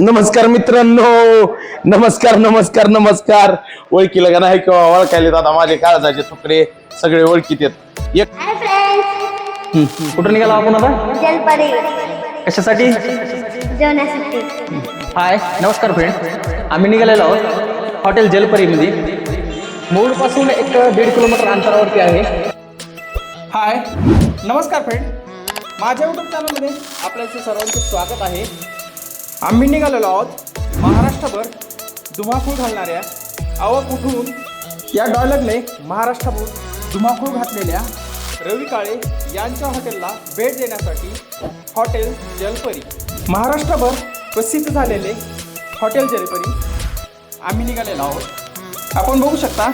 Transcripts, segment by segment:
नमस्कार मित्रांनो. नमस्कार नमस्कार नमस्कार. ओळखीला का नाही किंवा ओळखायला दादा माझे काळजाचे तुकडे सगळे ओळखीत येत एक हाय फ्रेंड्स कुठं निघाला आपण आता? जलपरी कशासाठी? हाय नमस्कार फ्रेंड आम्ही निघालेलो आहोत हॉटेल जलपरीमध्ये मूळपासून एक दीड किलोमीटर अंतरावरती आहे. हाय नमस्कार फ्रेंड माझ्या यूट्यूब चॅनलमध्ये आपल्याचे सर्वांचे स्वागत आहे. आम्ही निघालेलो आहोत महाराष्ट्रभर धुमाकूळ घालणाऱ्या अव कुठून या डॉयलरने महाराष्ट्रभर धुमाकूळ घातलेल्या रवी काळे यांच्या हॉटेलला भेट देण्यासाठी हॉटेल जलपरी. महाराष्ट्रभर प्रसिद्ध झालेले हॉटेल जलपरी आम्ही निघालेलो आहोत. आपण बघू शकता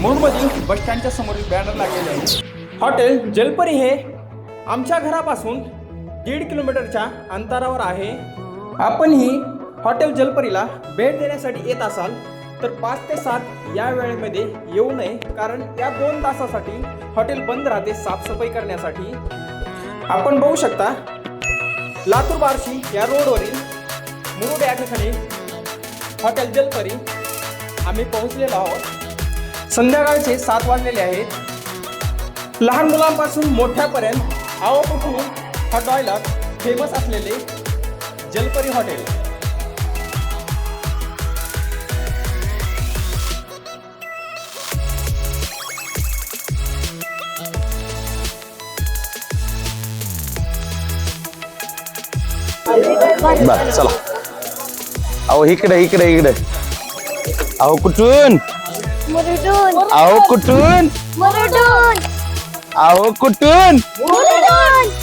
मुरुडमधील बस स्टँडच्या समोरील बॅनर लागलेले आहे हॉटेल जलपरी हे आमच्या घरापासून दीड किलोमीटरच्या अंतरावर आहे. आपणही हॉटेल जलपरीला भेट देण्यासाठी येत असाल तर पाच ते सात या वेळेमध्ये येऊ नये कारण या दोन तासासाठी हॉटेल बंद राहते साफसफाई करण्यासाठी. आपण बघू शकता लातूर बार्शी या रोडवरील मुरुड या ठिकाणी हॉटेल जलपरी. आम्ही पोहोचलेलो आहोत. संध्याकाळचे सात वाजलेले आहेत. लहान मुलांपासून मोठ्यापर्यंत आवडून हा टॉयलर फेमस असलेले जलपरी हॉटेल. बर चला. अहो इकडे इकडे इकडे. अहो कुठून? मुरुडून. अहो कुठून? मुरुडून. अहो कुठून?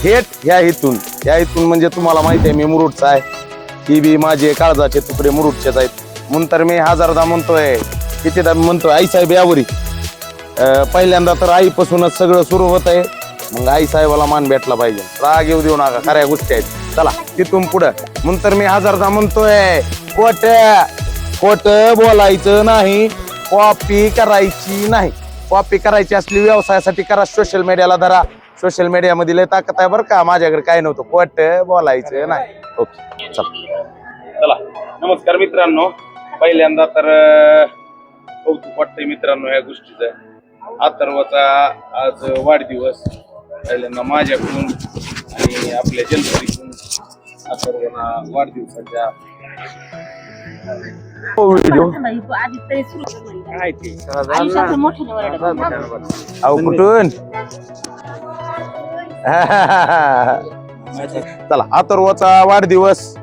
थेट ह्या इथून. या इथून म्हणजे तुम्हाला माहिती आहे मी मुरुडचा आहे. ही बी माझे काळजाचे तुकडे मुरुडचेच आहेत. म्हणून तर मी हजारदा म्हणतोय कितीदा म्हणतोय आई साहेब यावरी. अं, पहिल्यांदा तर आईपासूनच सगळं सुरू होत आहे. मग आई साहेबाला मान भेटला पाहिजे. राग येऊ देऊ नका खऱ्या गोष्टी आहेत. चला तिथून पुढं. म्हणून तर मी हजारदा म्हणतोय खोट. खोट बोलायचं नाही कॉपी करायची नाही. कॉपी करायची असली व्यवसायासाठी करा सोशल मीडियाला धरा. सोशल मीडियामध्ये लय ताकद आहे बरं का. माझ्याकडे काय नव्हतं. खोट बोलायचं नाही. ओके चला. चला. नमस्कार मित्रांनो. पहिल्यांदा तर कौतुक वाटतंय मित्रांनो ह्या गोष्टीचं. अथर्वचा आज वाढदिवस. पहिल्यांदा माझ्याकडून आणि आपल्या जलपरीकडून अथर्वना वाढदिवसाच्या व्हिडिओ काय ते? अहो कुठून? चला अथर्वचा वाढदिवस.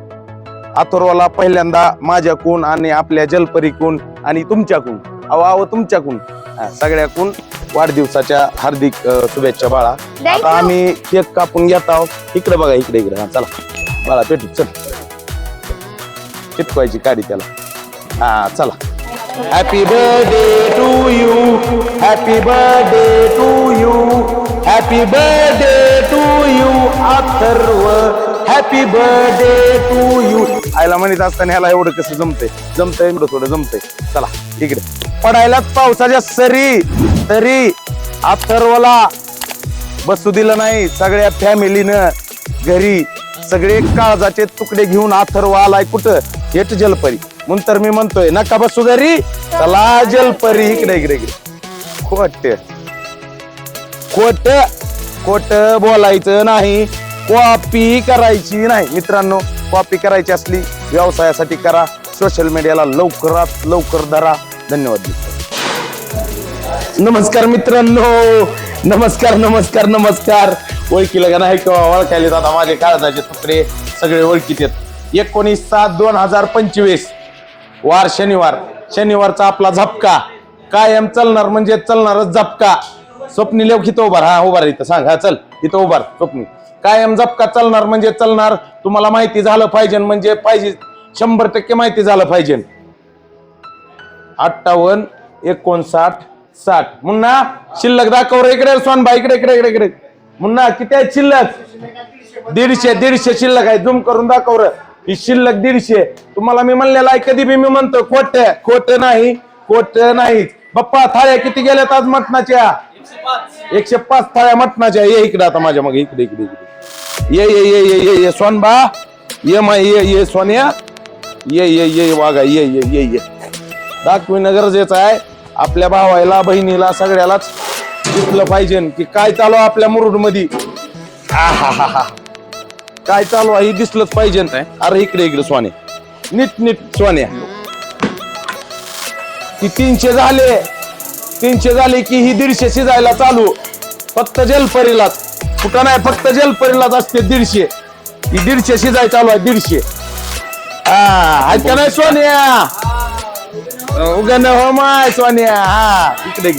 अथर्वला पहिल्यांदा माझ्याकून आणि आपल्या जलपरीकून आणि तुमच्याकून. अहो अहो तुमच्याकून. हा, सगळ्याकून वाढदिवसाच्या हार्दिक शुभेच्छा बाळा. आता आम्ही केक कापून घेत आहोत. इकडे बघा इकडे इकडे. हा चला. बाळा पेटू चल. चिटकवायची काढी त्याला. हा चला. Happy birthday to you happy birthday to you happy birthday to you Atharva. Happy birthday to you आईला म्हणत असताना ह्याला एवढं कसं जमतंय? जमतंय एवढं थोडं जमतंय. चला इकडे. पडायलाच पावसाच्या सरी. तरी अथर्वला बसू दिलं नाही सगळ्या फॅमिलीनं. घरी सगळे काळजाचे तुकडे घेऊन अथर्व आलाय कुठं? हेट जलपरी. म्हणून तर मी म्हणतोय नका बसू घरी. चला जलपरी इकडे इकडे इकडे. खोट. खोट खोट बोलायचं नाही. कॉपी करायची नाही. मित्रांनो कॉपी करायची असली व्यवसायासाठी करा. सोशल मीडियाला लवकरात लवकर धरा. धन्यवाद नमस्कार मित्रांनो. नमस्कार नमस्कार नमस्कार. ओळखीला का नाही किंवा ओळखायला दादा माझे काळजाचे तुकडे सगळे ओळखीत आहेत. एकोणीस सात दोन हजार पंचवीस. वार शनिवार. शनिवारचा आपला झपका. कायम चालणार म्हणजे चालणारच झपका. स्वप्नी लेव इथं उभार. हा उभार इथं. सांग. हा चल. इथं उभार स्वप्नी. कायम झपका चालणार म्हणजे चालणार. तुम्हाला माहिती झालं पाहिजे म्हणजे पाहिजे. शंभर टक्के माहिती झालं पाहिजे. अठ्ठावन्न एकोणसाठ साठ. मुन्ना शिल्लक दाखव रे इकडे. सोनबा इकडे इकडे इकडे इकडे. मुन्ना किती आहेत शिल्लक? दीडशे दीडशे शिल्लक आहे. झूम करून दाखव रे. ही शिल्लक दीडशे तुम्हाला मी म्हणलेला आहे कधी बी मी म्हणतो खोट खोट नाही खोट नाही बाप्पा थाळ्या किती गेल्यात आज मटणाच्या एकशे पाच थाळ्या मटणाच्या ये इकडे आता माझ्या मग इकडे इकडे इकडे ये ये ये ये ये ये सोनबा ये माय ये ये सोन्या ये ये ये वागा ये ये ये ये दाखविणं गरजेचं आहे आपल्या भावायला बहिणीला सगळ्यालाच दिसलं पाहिजे की काय चालू आपल्या मुरुडमध्ये काय चालू आहे? हे दिसलंच पाहिजे अरे इकडे इकडे स्वाने. नीट नीट सोन्या ती तीनशे झाले. तीनशे झाले की ही दीडशे शिजायला चालू. फक्त जलपरीलाच. कुठं नाही फक्त जलपरीलाच असते दीडशे. ही दीडशे शिजाय चालू आहे दीडशे. हा ऐका नाही सोन्या उगन हो माय सोन्या हा इकडे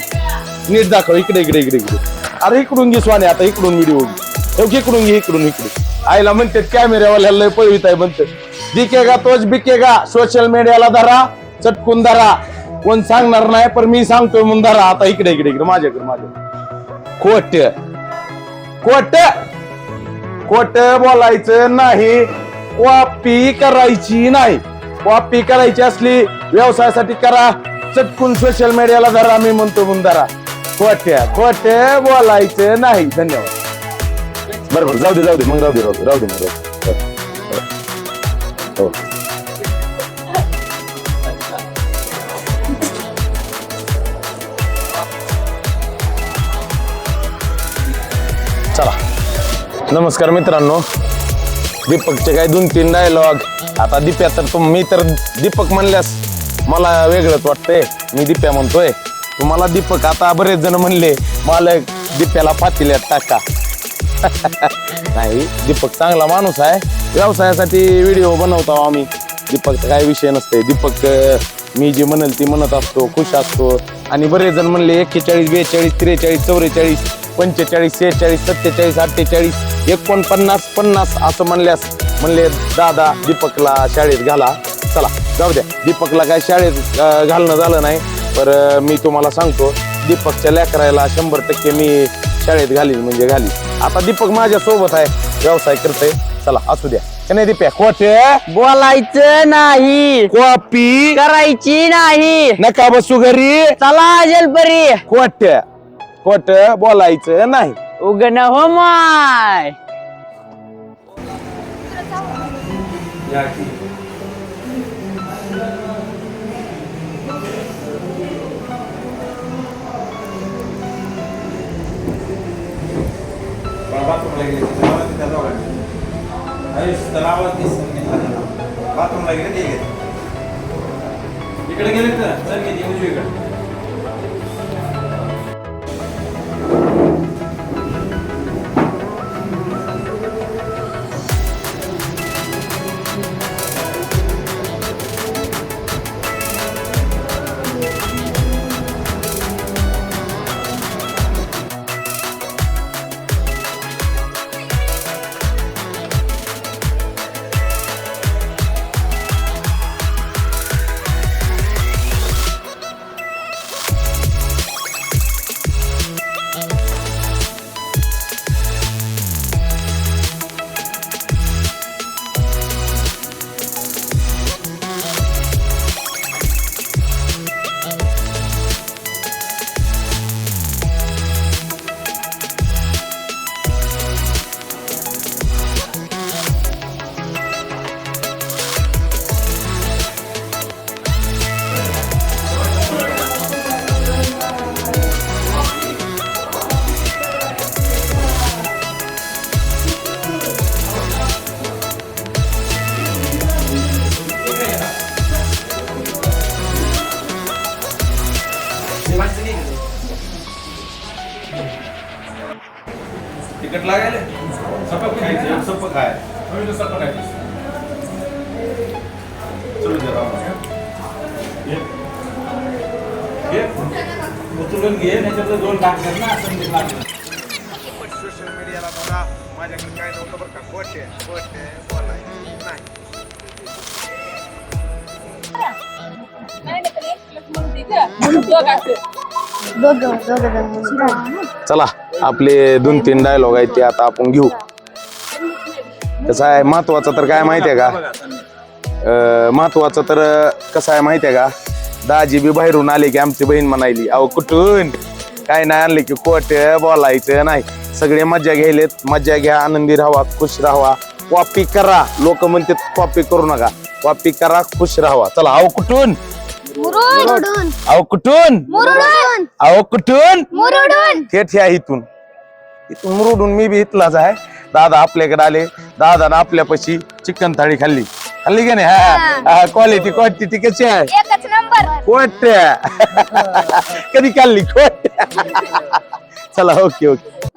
नीट दाखव इकडे इकडे इकडे इकडे. अरे इकडून घे स्वाने. आता इकडून व्हिडिओ घे. इकडून घे इकडून इकडे. आईला म्हणतात कॅमेऱ्यावाल्याला लय पळवित आहे म्हणतात बिकेगा तोच बिकेगा. सोशल मीडियाला धरा चटकून धरा. कोण सांगणार नाही पण मी सांगतोय म्हणून धरा. आता इकडे इकडे इकडे माझ्याकडे माझ्या खोट. खोट. खोट बोलायचं नाही. कॉपी करायची नाही. कॉपी करायची असली व्यवसायासाठी करा. चटकून सोशल मीडियाला धरा मी म्हणतो म्हणून धरा. खोट्या खोट बोलायचं नाही. धन्यवाद. बरोबर जाऊ दे जाऊ दे मग राहू दे राहू दे राहू दे मग राहू दे. हो. हो. चला नमस्कार मित्रांनो दीपकचे काय दोन तीन डायलॉग आता दिप्या तर तुम मी तर दीपक म्हणल्यास मला वेगळंच वाटतंय मी दिप्या म्हणतोय तुम्हाला दीपक आता बरेच जण म्हणले मालक दिप्याला पातील्यात टाका नाही दीपक चांगला माणूस आहे. व्यवसायासाठी व्हिडिओ बनवतो आम्ही. दीपकचा काय विषय नसते दीपक मी जे म्हणेल ती म्हणत असतो खुश असतो. आणि बरेच जण म्हणले एक्केचाळीस बेचाळीस त्रेचाळीस चौवेचाळीस पंचेचाळीस सेहेचाळीस सत्तेचाळीस अठ्ठेचाळीस एकोणपन्नास पन्नास असं म्हणल्यास म्हणले दादा दीपकला शाळेत घाला. चला जाऊ द्या. दीपकला काय शाळेत घालणं झालं नाही. तर मी तुम्हाला सांगतो दीपकच्या लेकरायला शंभर टक्के मी शाळेत घालीन म्हणजे घाली आता दीपक माझ्या सोबत आहे. व्यवसाय करतोय. चला असू द्या. का नाही दीप्या? खोटे बोलायचं नाही. कॉपी करायची नाही. नका बसू घरी. चला जलपरी खोट खोट बोलायचं नाही. उगन हो माय. बाथरूमला गेले ते गेले. इकडे गेले तर चल गेली उजवीकडे तिकट लागायले सपक खायचं सपक खाय सपक खायचं चलू दे राव. घे. घे. उचलून घे नाहीतर दोन टाकतात ना असं मी लागलं. सोशल मीडियाला बघा माझ्याकडे काय नव्हतं बरं का खोटे खोटे बोलायचं नाही. चला. आपले दोन तीन डायलॉग आहेत ते आता आपण घेऊ. कसं आहे महत्वाचं तर काय माहितीये का? अं, महत्वाचं तर कसं आहे माहितीये का? दाजी बी बाहेरून आले की आमची बहीण म्हणायली अहो कुठून? काय नाही आणले की खोट बोलायचं नाही. सगळे मजा घ्यायलेत मजा घ्या आनंदी राहा खुश राहा. कॉपी करा. लोक म्हणते कॉपी करू नका. कॉपी करा खुश राहावा चला अहो कुठून? अहो कुठून? मुरुडून अहो कुठून? मुरुडून. थेट इथून. इथून मुरुडून मी बी इथलाच आहे. दादा आपल्याकडे आले. दादा आपल्यापाशी चिकन थाळी खाल्ली. खाल्ली का नाही? क्वालिटी क्वांटिटी कशी आहे? एकच नंबर. कोट्या कधी खाल्ली? कोट्या चला ओके ओके.